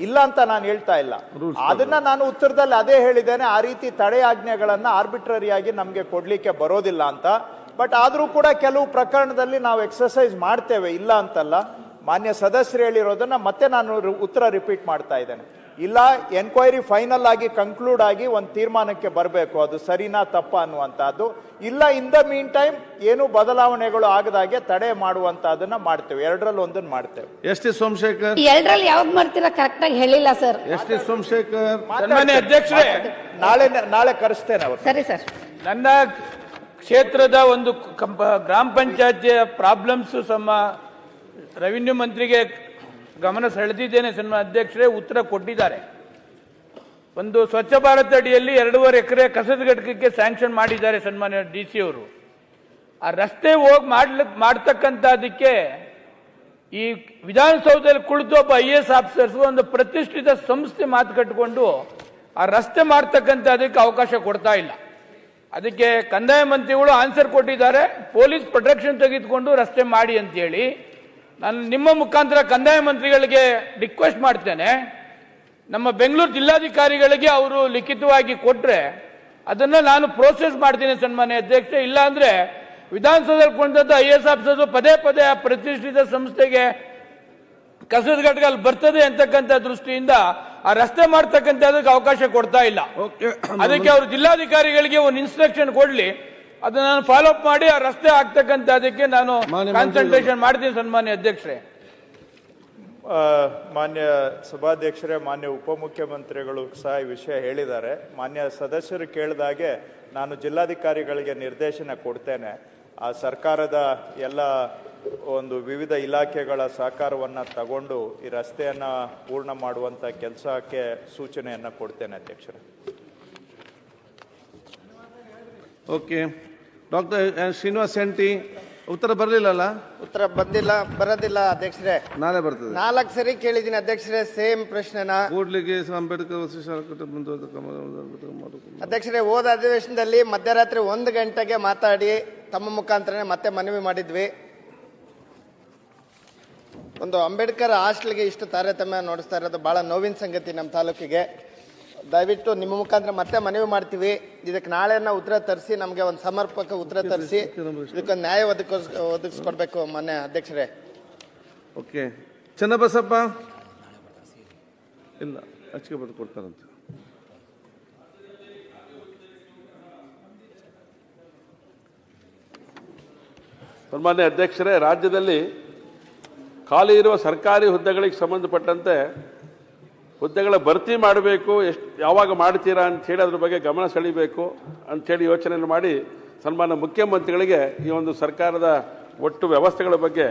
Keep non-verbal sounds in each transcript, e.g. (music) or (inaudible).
ಇಲ್ಲ ಅಂತ ನಾನು ಹೇಳ್ತಾ ಇಲ್ಲ. ಅದನ್ನ ನಾನು ಉತ್ತರದಲ್ಲಿ ಅದೇ ಹೇಳಿದ್ದೇನೆ ಆ ರೀತಿ ತಡೆಯಾಜ್ಞೆಗಳನ್ನ ಆರ್ಬಿಟ್ರರಿ ಆಗಿ ನಮಗೆ ಕೊಡ್ಲಿಕ್ಕೆ ಬರೋದಿಲ್ಲ ಅಂತ. ಬಟ್ ಆದರೂ ಕೂಡ ಕೆಲವು ಪ್ರಕರಣದಲ್ಲಿ ನಾವು ಎಕ್ಸರ್ಸೈಸ್ ಮಾಡ್ತೇವೆ ಇಲ್ಲ ಅಂತಲ್ಲ. ಮಾನ್ಯ ಸದಸ್ಯರು ಹೇಳಿರೋದನ್ನ ಮತ್ತೆ ನಾನು ಉತ್ತರ ರಿಪೀಟ್ ಮಾಡ್ತಾ ಇದ್ದೇನೆ. ಇಲ್ಲ ಎನ್ಕ್ವೈರಿ ಫೈನಲ್ ಆಗಿ ಕಂಕ್ಲೂಡ್ ಆಗಿ ಒಂದು ತೀರ್ಮಾನಕ್ಕೆ ಬರಬೇಕು. ಅದು ಸರಿನಾ ತಪ್ಪ ಅನ್ನುವಂಥದ್ದು. ಇಲ್ಲ ಇನ್ ದ ಮೀನ್ ಟೈಮ್ ಏನು ಬದಲಾವಣೆಗಳು ಆಗದಾಗೆ ತಡೆ ಮಾಡುವಂತಹದನ್ನ ಮಾಡ್ತೇವೆ. ಎರಡರಲ್ಲಿ ಒಂದನ್ನು ಮಾಡ್ತೇವೆ. S T Somashekhar? ಎರಡರಲ್ಲಿ ಯಾವ್ದು ಮಾಡ್ತೀರಾ? ಕರೆಕ್ಟ್ ಆಗಿ ಹೇಳಿಲ್ಲ ಸರ್ ಎಸ್ ಟಿ ಸೋಮಶೇಖರ್? ಸನ್ಮಾನ್ಯ ಅಧ್ಯಕ್ಷರೇ! ನಾಳೆ ನಾಳೆ ಕರೆಸ್ತೇನೆ ಅವರು ಸರಿ ಸರ್ ನನ್ನ ಕ್ಷೇತ್ರದ ಒಂದು ಕಂಪ ಗ್ರಾಮ ಪಂಚಾಯತಿಯ ಪ್ರಾಬ್ಲಮ್ಸ್ ಸಮ ರೆವಿನ್ಯೂ ಮಂತ್ರಿಗೆ ಗಮನ ಸೆಳೆದಿದ್ದೇನೆ ಸಿನಿಮಾ ಅಧ್ಯಕ್ಷರೇ, ಉತ್ತರ ಕೊಟ್ಟಿದ್ದಾರೆ. ಒಂದು ಸ್ವಚ್ಛ ಭಾರತ್ ಅಡಿಯಲ್ಲಿ ಎರಡೂವರೆ ಎಕರೆ ಕಸದ ಘಟಕಕ್ಕೆ ಸ್ಯಾಂಕ್ಷನ್ ಮಾಡಿದ್ದಾರೆ ಸನ್ಮಾನ್ಯ ಡಿ ಸಿ ಅವರು. ಆ ರಸ್ತೆ ಹೋಗಿ ಮಾಡ್ಲಿಕ್ಕೆ ಮಾಡ್ತಕ್ಕಂಥದ್ದಕ್ಕೆ ಈ ವಿಧಾನಸೌಧದಲ್ಲಿ ಕುಳಿತು ಒಬ್ಬ ಐ ಎಸ್ ಆಫೀಸರ್ಸ್ ಒಂದು ಪ್ರತಿಷ್ಠಿತ ಸಂಸ್ಥೆ ಮಾತು ಕಟ್ಟಿಕೊಂಡು ಆ ರಸ್ತೆ ಮಾಡ್ತಕ್ಕಂಥ ಅದಕ್ಕೆ ಅವಕಾಶ ಕೊಡ್ತಾ ಇಲ್ಲ. ಅದಕ್ಕೆ ಕಂದಾಯ ಮಂತ್ರಿಗಳು ಆನ್ಸರ್ ಕೊಟ್ಟಿದ್ದಾರೆ. ಪೊಲೀಸ್ ಪ್ರೊಟೆಕ್ಷನ್ ತೆಗೆದುಕೊಂಡು ರಸ್ತೆ ಮಾಡಿ ಅಂತೇಳಿ. ನಾನು ನಿಮ್ಮ ಮುಖಾಂತರ ಕಂದಾಯ ಮಂತ್ರಿಗಳಿಗೆ ರಿಕ್ವೆಸ್ಟ್ ಮಾಡ್ತೇನೆ. ನಮ್ಮ ಬೆಂಗಳೂರು ಜಿಲ್ಲಾಧಿಕಾರಿಗಳಿಗೆ ಅವರು ಲಿಖಿತವಾಗಿ ಕೊಟ್ಟರೆ ಅದನ್ನು ನಾನು ಪ್ರೋಸೆಸ್ ಮಾಡ್ತೀನಿ ಸನ್ಮಾನ್ಯ ಅಧ್ಯಕ್ಷ ಇಲ್ಲ ಅಂದ್ರೆ ವಿಧಾನಸೌಧದಲ್ಲಿ ಕೊಂಡದ್ದು ಐ ಎಸ್ ಆಫೀಸರ್ ಪದೇ ಪದೇ ಆ ಪ್ರತಿಷ್ಠಿತ ಸಂಸ್ಥೆಗೆ ಕಸದ ಘಟಕ ಅಲ್ಲಿ ಬರ್ತದೆ ಅಂತಕ್ಕಂಥ ದೃಷ್ಟಿಯಿಂದ ಆ ರಸ್ತೆ ಮಾಡ್ತಕ್ಕಂಥದಕ್ಕೆ ಅವಕಾಶ ಕೊಡ್ತಾ ಇಲ್ಲ. ಓಕೆ ಅದಕ್ಕೆ ಅವರು ಜಿಲ್ಲಾಧಿಕಾರಿಗಳಿಗೆ ಒಂದು ಇನ್ಸ್ಟ್ರಕ್ಷನ್ ಕೊಡ್ಲಿ. ಅದನ್ನ ನಾನು ಫಾಲೋ ಅಪ್ ಮಾಡಿ ಆ ರಸ್ತೆ ಆಗ್ತಕ್ಕಂಥದಕ್ಕೆ ನಾನು ಕಾನ್ಸಂಟ್ರೇಷನ್ ಮಾಡ್ತೀನಿ ಸನ್ಮಾನ್ಯ ಅಧ್ಯಕ್ಷರೇ. ಮಾನ್ಯ ಸಭಾಧ್ಯಕ್ಷರೇ ಮಾನ್ಯ ಉಪಮುಖ್ಯಮಂತ್ರಿಗಳು ಸಹ ಈ ವಿಷಯ ಹೇಳಿದ್ದಾರೆ. ಮಾನ್ಯ ಸದಸ್ಯರು ಕೇಳಿದಾಗೆ ನಾನು ಜಿಲ್ಲಾಧಿಕಾರಿಗಳಿಗೆ ನಿರ್ದೇಶನ ಕೊಡ್ತೇನೆ. ಆ ಸರ್ಕಾರದ ಎಲ್ಲ ಒಂದು ವಿವಿಧ ಇಲಾಖೆಗಳ ಸಹಕಾರವನ್ನು ತಗೊಂಡು ಈ ರಸ್ತೆಯನ್ನು ಪೂರ್ಣ ಮಾಡುವಂಥ ಕೆಲಸಕ್ಕೆ ಸೂಚನೆಯನ್ನು ಕೊಡ್ತೇನೆ ಅಧ್ಯಕ್ಷರೇ. ಓಕೆ ಡಾಕ್ಟರ್ ಶ್ರೀನಿವಾಸ್ ಎಂಟಿ ಉತ್ತರ ಬರಲಿಲ್ಲಲ್ಲ? ಉತ್ತರ ಬಂದಿಲ್ಲ ಬರೋದಿಲ್ಲ ಅಧ್ಯಕ್ಷರೇ. ನಾಳೆ ಬರ್ತದೆ. ನಾಲ್ಕು ಸರಿ ಕೇಳಿದ್ದೀನಿ ಅಧ್ಯಕ್ಷರೇ ಸೇಮ್ ಪ್ರಶ್ನೆನ? ಕೂಡ್ಲಿಗೆ ಅಂಬೇಡ್ಕರ್ ಅಧ್ಯಕ್ಷರೇ ಹೋದ ಅಧಿವೇಶನದಲ್ಲಿ ಮಧ್ಯರಾತ್ರಿ ಒಂದು ಗಂಟೆಗೆ ಮಾತಾಡಿ ತಮ್ಮ ಮುಖಾಂತರನೇ ಮತ್ತೆ ಮನವಿ ಮಾಡಿದ್ವಿ. ಒಂದು ಅಂಬೇಡ್ಕರ್ ಹಾಸ್ಟೆಲ್ಗೆ ಇಷ್ಟು ತಾರತಮ್ಯ ನೋಡಿಸ್ತಾ ಇರೋದು ಬಹಳ ನೋವಿನ ಸಂಗತಿ ನಮ್ಮ ತಾಲೂಕಿಗೆ. ದಯವಿಟ್ಟು ನಿಮ್ಮ ಮುಖಾಂತರ ಮತ್ತೆ ಮನವಿ ಮಾಡ್ತೀವಿ. ಇದಕ್ಕೆ ನಾಳೆನ ಉತ್ತರ ತರಿಸಿ ನಮಗೆ ಒಂದು ಸಮರ್ಪಕ ಉತ್ತರ ತರಿಸಿ. ಇದಕ್ಕೊಂದು ನ್ಯಾಯ ಒದಗಿಸ್ ಒದಗಿಸ್ಕೊಡ್ಬೇಕು ಮಾನ್ಯ ಅಧ್ಯಕ್ಷರೇ. ಓಕೆ. ಚನ್ನಬಸಪ್ಪ? ಇಲ್ಲ ಅಚ್ಚಿಗೆ ಬರೆದು ಕೊಡ್ತಾರಂತೆ. ಸನ್ಮಾನ್ಯ ಅಧ್ಯಕ್ಷರೇ ರಾಜ್ಯದಲ್ಲಿ ಖಾಲಿ ಇರುವ ಸರ್ಕಾರಿ ಹುದ್ದೆಗಳಿಗೆ ಸಂಬಂಧಪಟ್ಟಂತೆ ಹುದ್ದೆಗಳ ಭರ್ತಿ ಮಾಡಬೇಕು, ಎಷ್ಟು, ಯಾವಾಗ ಮಾಡ್ತೀರಾ ಅಂಥೇಳಿ ಅದ್ರ ಬಗ್ಗೆ ಗಮನ ಸೆಳೀಬೇಕು ಅಂಥೇಳಿ ಯೋಚನೆಯನ್ನು ಮಾಡಿ ಸನ್ಮಾನ ಮುಖ್ಯಮಂತ್ರಿಗಳಿಗೆ ಈ ಒಂದು ಸರ್ಕಾರದ ಒಟ್ಟು ವ್ಯವಸ್ಥೆಗಳ ಬಗ್ಗೆ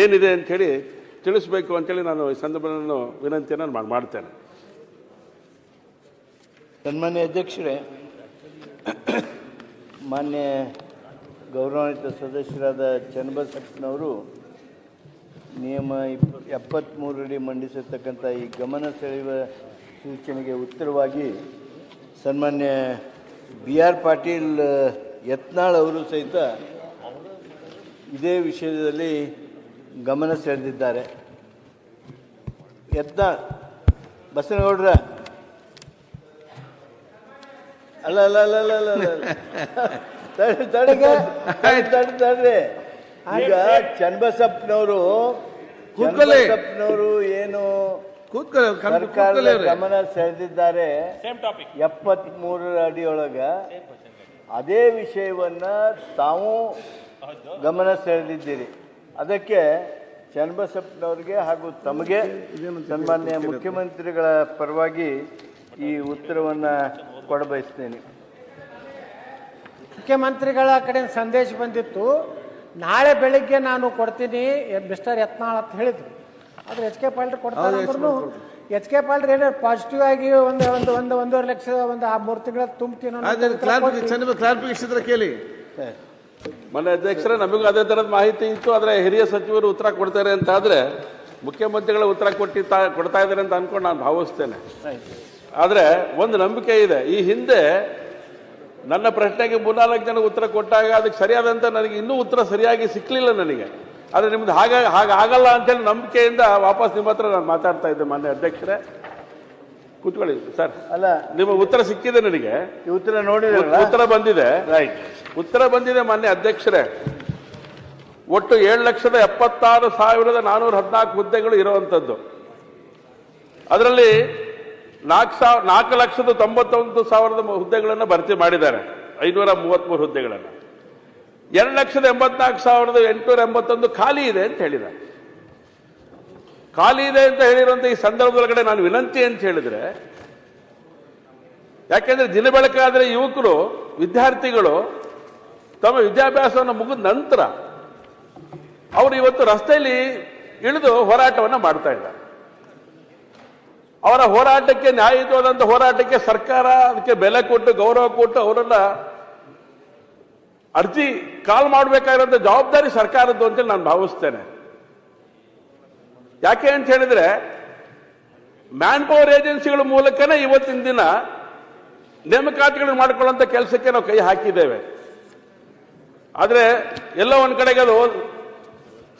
ಏನಿದೆ ಅಂಥೇಳಿ ತಿಳಿಸಬೇಕು ಅಂತೇಳಿ ನಾನು ಈ ಸಂದರ್ಭವನ್ನು ನಾನು ವಿನಂತಿಯನ್ನು ಮಾಡಿ ಮಾಡ್ತೇನೆ. ಸನ್ಮಾನ್ಯ ಅಧ್ಯಕ್ಷರೇ, ಮಾನ್ಯ ಗೌರವಾನ್ವಿತ ಸದಸ್ಯರಾದ ಚನ್ನಬಸಪ್ಪನವರು ನಿಯಮ ಇಪ್ ಎಪ್ಪತ್ತ್ಮೂರಡಿ ಮಂಡಿಸಿರ್ತಕ್ಕಂಥ ಈ ಗಮನ ಸೆಳೆಯುವ ಸೂಚನೆಗೆ ಉತ್ತರವಾಗಿ ಸನ್ಮಾನ್ಯ ಬಿ ಆರ್ ಪಾಟೀಲ್ ಯತ್ನಾಳ್ ಅವರು ಸಹಿತ ಇದೇ ವಿಷಯದಲ್ಲಿ ಗಮನ ಸೆಳೆದಿದ್ದಾರೆ. ಯತ್ನಾಳ್ ಬಸನಗೌಡ್ರ? ಅಲ್ಲ ಅಲ್ಲ ಅಲ್ಲ ಅಲ್ಲ (laughs) ತಡೆ ತಡೆ ತಡಿಗೆ ತಡಿ ತಡಿ. ಈಗ ಚನ್ನಬಸಪ್ಪನವರು ಕೂತ್ಕೊಳ್ಳಿ. ಚನ್ನಬಸಪ್ಪನವರು ಏನು ಕೂತ್ಕೊಳ್ಳಿ ಗಮನ ಸರ್ಕಾರದ ಕೂತ್ಕೊಳ್ಳಿ ಅವ್ರೆ. ಗಮನ ಸೆಳೆದಿದ್ದಾರೆ. ಎಪ್ಪತ್ಮೂರರ ಅಡಿಯೊಳಗ ಅದೇ ವಿಷಯವನ್ನ ತಾವು ಗಮನ ಸೆಳೆದಿದ್ದೀರಿ. ಅದಕ್ಕೆ ಚನ್ನಬಸಪ್ಪನವ್ರಿಗೆ ಹಾಗೂ ತಮಗೆ ಸನ್ಮಾನ್ಯ ಮುಖ್ಯಮಂತ್ರಿಗಳ ಪರವಾಗಿ ಈ ಉತ್ತರವನ್ನ ಕೊಡಬಯಸ್ತೇನೆ. ಮುಖ್ಯಮಂತ್ರಿಗಳ ಕಡೆ ಸಂದೇಶ ಬಂದಿತ್ತು. ನಾಳೆ ಬೆಳಿಗ್ಗೆ ನಾನು ಕೊಡ್ತೀನಿ ಮಿಸ್ಟರ್ ಯತ್ನಾಳ್ ಅಂತ ಹೇಳಿದ್ರು. ಆದ್ರೆ ಎಚ್ ಕೆ ಪಾಲ್ಟ್ರ್ ಕೊಡ್ತಾರೆ ಅಂದ್ರೂ ಎಚ್ ಕೆ ಪಾಲ್ಟ್ರ್ ಏನೋ ಪಾಸಿಟಿವ್ ಆಗಿ ಒಂದು ಒಂದು ಒಂದು ಒಂದೂವರೆ ಲಕ್ಷ ಒಂದು ಆ ಮೂರು ತಿಂಗಳ ತುಂಬ್ತೀನಿ ಕ್ಲಾರಿಫಿಕೇಶನ್ ಕ್ಲಾರಿಫಿಕೇಶನ್ ಇದ್ರೆ ಕೇಳಿ. ಮನೆ ಅಧ್ಯಕ್ಷರೇ ನಮಗೂ ಅದೇ ಥರದ ಮಾಹಿತಿ ಇತ್ತು ಆದರೆ ಹಿರಿಯ ಸಚಿವರು ಉತ್ತರ ಕೊಡ್ತಾರೆ ಅಂತ ಆದರೆ ಮುಖ್ಯಮಂತ್ರಿಗಳ ಉತ್ತರ ಕೊಟ್ಟಿ ಕೊಡ್ತಾ ಇದ್ದಾರೆ ಅಂತ ಅಂದ್ಕೊಂಡು ನಾನು ಭಾವಿಸ್ತೇನೆ. ಆದರೆ ಒಂದು ನಂಬಿಕೆ ಇದೆ. ಈ ಹಿಂದೆ ನನ್ನ ಪ್ರಶ್ನೆಗೆ ಮೂರ್ನಾಲ್ಕು ಜನ ಉತ್ತರ ಕೊಟ್ಟಾಗ ಅದಕ್ಕೆ ಸರಿಯಾದಂತ ನನಗೆ ಇನ್ನೂ ಉತ್ತರ ಸರಿಯಾಗಿ ಸಿಕ್ಕಲಿಲ್ಲ ನನಗೆ. ಆದರೆ ನಿಮ್ದು ಹಾಗೆ ಹಾಗೆ ಆಗಲ್ಲ ಅಂತೇಳಿ ನಂಬಿಕೆಯಿಂದ ವಾಪಸ್ ನಿಮ್ಮ ಹತ್ರ ನಾನು ಮಾತಾಡ್ತಾ ಇದ್ದೆ ಮಾನ್ಯ ಅಧ್ಯಕ್ಷರೇ. ಕೂತ್ಕೊಳ್ಳಿ ಸರ್. ಅಲ್ಲ ನಿಮ್ಮ ಉತ್ತರ ಸಿಕ್ಕಿದೆ ನನಗೆ. ಈ ಉತ್ತರ ನೋಡಿ ಉತ್ತರ ಬಂದಿದೆ. ರೈಟ್. ಉತ್ತರ ಬಂದಿದೆ ಮಾನ್ಯ ಅಧ್ಯಕ್ಷರೇ. ಒಟ್ಟು ಏಳು ಲಕ್ಷದ ಎಪ್ಪತ್ತಾರು ಸಾವಿರದ ನಾನೂರ ಹದಿನಾಲ್ಕು ಹುದ್ದೆಗಳು ಇರುವಂಥದ್ದು ಅದರಲ್ಲಿ ನಾಲ್ಕು ಸಾವಿರ ನಾಲ್ಕು ಲಕ್ಷದ ತೊಂಬತ್ತೊಂದು ಸಾವಿರದ ಹುದ್ದೆಗಳನ್ನು ಭರ್ತಿ ಮಾಡಿದ್ದಾರೆ. ಐನೂರ ಮೂವತ್ಮೂರು ಹುದ್ದೆಗಳನ್ನು. ಎರಡು ಲಕ್ಷದ ಎಂಬತ್ನಾಲ್ಕು ಸಾವಿರದ ಎಂಟುನೂರ ಎಂಬತ್ತೊಂದು ಖಾಲಿ ಇದೆ ಅಂತ ಹೇಳಿದ್ದಾರೆ. ಖಾಲಿ ಇದೆ ಅಂತ ಹೇಳಿರುವಂಥ ಈ ಸಂದರ್ಭದೊಳಗಡೆ ನಾನು ವಿನಂತಿ ಅಂತ ಹೇಳಿದ್ರೆ, ಯಾಕೆಂದ್ರೆ ದಿನ ಬೆಳಕಾದ್ರೆ ಯುವಕರು, ವಿದ್ಯಾರ್ಥಿಗಳು ತಮ್ಮ ವಿದ್ಯಾಭ್ಯಾಸವನ್ನು ಮುಗಿದ ನಂತರ, ಅವರು ಇವತ್ತು ರಸ್ತೆಯಲ್ಲಿ ಇಳಿದು ಹೋರಾಟವನ್ನು ಮಾಡ್ತಾ ಇದ್ದಾರೆ. ಅವರ ಹೋರಾಟಕ್ಕೆ ನ್ಯಾಯಯುತವಾದಂಥ ಹೋರಾಟಕ್ಕೆ ಸರ್ಕಾರ ಅದಕ್ಕೆ ಬೆಲೆ ಕೊಟ್ಟು, ಗೌರವ ಕೊಟ್ಟು ಅವರನ್ನ ಅರ್ಜಿ ಕಾಲ್ ಮಾಡಬೇಕಾಗಿರೋಂಥ ಜವಾಬ್ದಾರಿ ಸರ್ಕಾರದ್ದು ಅಂತೇಳಿ ನಾನು ಭಾವಿಸ್ತೇನೆ. ಯಾಕೆ ಅಂತ ಹೇಳಿದ್ರೆ ಮ್ಯಾನ್ ಪವರ್ ಏಜೆನ್ಸಿಗಳ ಮೂಲಕನೇ ಇವತ್ತಿನ ದಿನ ನೇಮಕಾತಿಗಳನ್ನು ಮಾಡಿಕೊಳ್ಳುವಂತ ಕೆಲಸಕ್ಕೆ ನಾವು ಕೈ ಹಾಕಿದ್ದೇವೆ. ಆದ್ರೆ ಎಲ್ಲ ಒಂದ್ ಕಡೆಗೆ ಅದು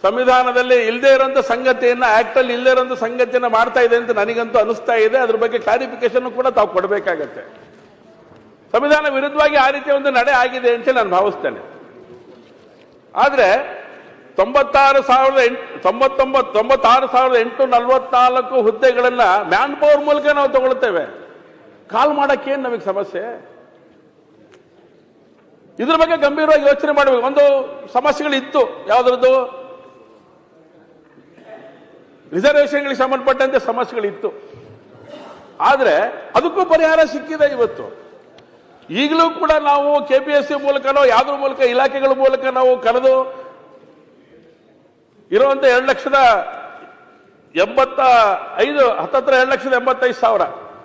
ಸಂವಿಧಾನದಲ್ಲಿ ಇಲ್ಲದೆ ಇರೋಂಥ ಸಂಗತಿಯನ್ನ ಅಲ್ಲಿ ಇಲ್ಲದೆ ಇರುವಂತ ಸಂಗತಿಯನ್ನ ಮಾಡ್ತಾ ಇದೆ ಅಂತ ನನಗಂತೂ ಅನಿಸ್ತಾ ಇದೆ. ಅದ್ರ ಬಗ್ಗೆ ಕ್ಲಾರಿಫಿಕೇಶನ್ ಕೂಡ ತಾವು ಕೊಡಬೇಕಾಗತ್ತೆ. ಸಂವಿಧಾನ ವಿರುದ್ಧವಾಗಿ ಆ ರೀತಿಯ ಒಂದು ನಡೆ ಆಗಿದೆ ಅಂತ ನಾನು ಭಾವಿಸ್ತೇನೆ. ಆದರೆ ತೊಂಬತ್ತಾರು ಸಾವಿರದ ಎಂಟು ತೊಂಬತ್ತೊಂಬತ್ತು ತೊಂಬತ್ತಾರು ಸಾವಿರದ ಎಂಟು ನಲವತ್ನಾಲ್ಕು ಹುದ್ದೆಗಳನ್ನ ಮ್ಯಾನ್ ಪವರ್ ಮೂಲಕ ನಾವು ತಗೊಳ್ತೇವೆ. ಕಾಲ್ ಮಾಡೋಕ್ಕೇನು ನಮಗೆ ಸಮಸ್ಯೆ? ಇದ್ರ ಬಗ್ಗೆ ಗಂಭೀರವಾಗಿ ಯೋಚನೆ ಮಾಡಬೇಕು. ಒಂದು ಸಮಸ್ಯೆಗಳಿತ್ತು. ಯಾವ್ದ್ರದ್ದು? ರಿಸರ್ವೇಷನ್ಗಳಿಗೆ ಸಂಬಂಧಪಟ್ಟಂತೆ ಸಮಸ್ಯೆಗಳಿತ್ತು. ಆದರೆ ಅದಕ್ಕೂ ಪರಿಹಾರ ಸಿಕ್ಕಿದೆ ಇವತ್ತು. ಈಗಲೂ ಕೂಡ ನಾವು ಕೆ ಪಿ ಮೂಲಕನೋ ಯಾವ್ದ್ರ ಮೂಲಕ ಇಲಾಖೆಗಳ ಮೂಲಕ ನಾವು ಕರೆದು ಇರುವಂತ ಎರಡು ಲಕ್ಷದ ಎಂಬತ್ತ ಐದು ಹತ್ತತ್ರ ಎರಡು ಲಕ್ಷದ ಎಂಬತ್ತೈದು ಸಾವಿರ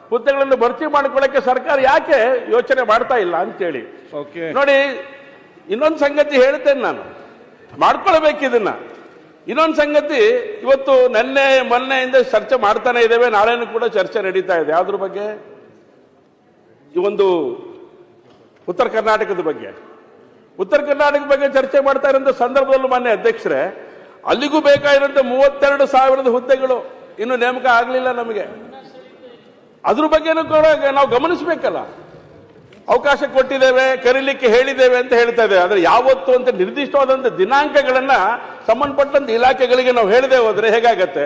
ಹುದ್ದೆಗಳನ್ನು ಭರ್ತಿ ಮಾಡಿಕೊಳ್ಳಕ್ಕೆ ಸರ್ಕಾರ ಯಾಕೆ ಯೋಚನೆ ಮಾಡ್ತಾ ಇಲ್ಲ ಅಂತೇಳಿ. ಓಕೆ ನೋಡಿ ಇನ್ನೊಂದು ಸಂಗತಿ ಹೇಳ್ತೇನೆ ನಾನು. ಮಾಡ್ಕೊಳ್ಬೇಕು ಇದನ್ನ. ಇನ್ನೊಂದು ಸಂಗತಿ, ಇವತ್ತು ನಿನ್ನೆ, ಮೊನ್ನೆಯಿಂದ ಚರ್ಚೆ ಮಾಡ್ತಾನೆ ಇದ್ದೇವೆ, ನಾಳೆನೂ ಕೂಡ ಚರ್ಚೆ ನಡೀತಾ ಇದೆ. ಯಾವ್ದ್ರ ಬಗ್ಗೆ, ಈ ಒಂದು ಉತ್ತರ ಕರ್ನಾಟಕದ ಬಗ್ಗೆ. ಉತ್ತರ ಕರ್ನಾಟಕದ ಬಗ್ಗೆ ಚರ್ಚೆ ಮಾಡ್ತಾ ಇರೋಂಥ ಸಂದರ್ಭದಲ್ಲೂ ಮಾನ್ಯ ಅಧ್ಯಕ್ಷರೇ, ಅಲ್ಲಿಗೂ ಬೇಕಾಗಿರುವಂತಹ ಮೂವತ್ತೆರಡು ಸಾವಿರದ ಹುದ್ದೆಗಳು ಇನ್ನು ನೇಮಕ ಆಗಲಿಲ್ಲ ನಮಗೆ. ಅದ್ರ ಬಗ್ಗೆನೂ ಕೂಡ ನಾವು ಗಮನಿಸಬೇಕಲ್ಲ. ಅವಕಾಶ ಕೊಟ್ಟಿದ್ದೇವೆ, ಕರೀಲಿಕ್ಕೆ ಹೇಳಿದ್ದೇವೆ ಅಂತ ಹೇಳ್ತಾ ಇದ್ದೇವೆ ಆದರೆ ಯಾವತ್ತು ಅಂತ ನಿರ್ದಿಷ್ಟವಾದಂಥ ದಿನಾಂಕಗಳನ್ನ ಸಂಬಂಧಪಟ್ಟಂತ ಇಲಾಖೆಗಳಿಗೆ ನಾವು ಹೇಳದೆ ಹೋದ್ರೆ ಹೇಗಾಗತ್ತೆ?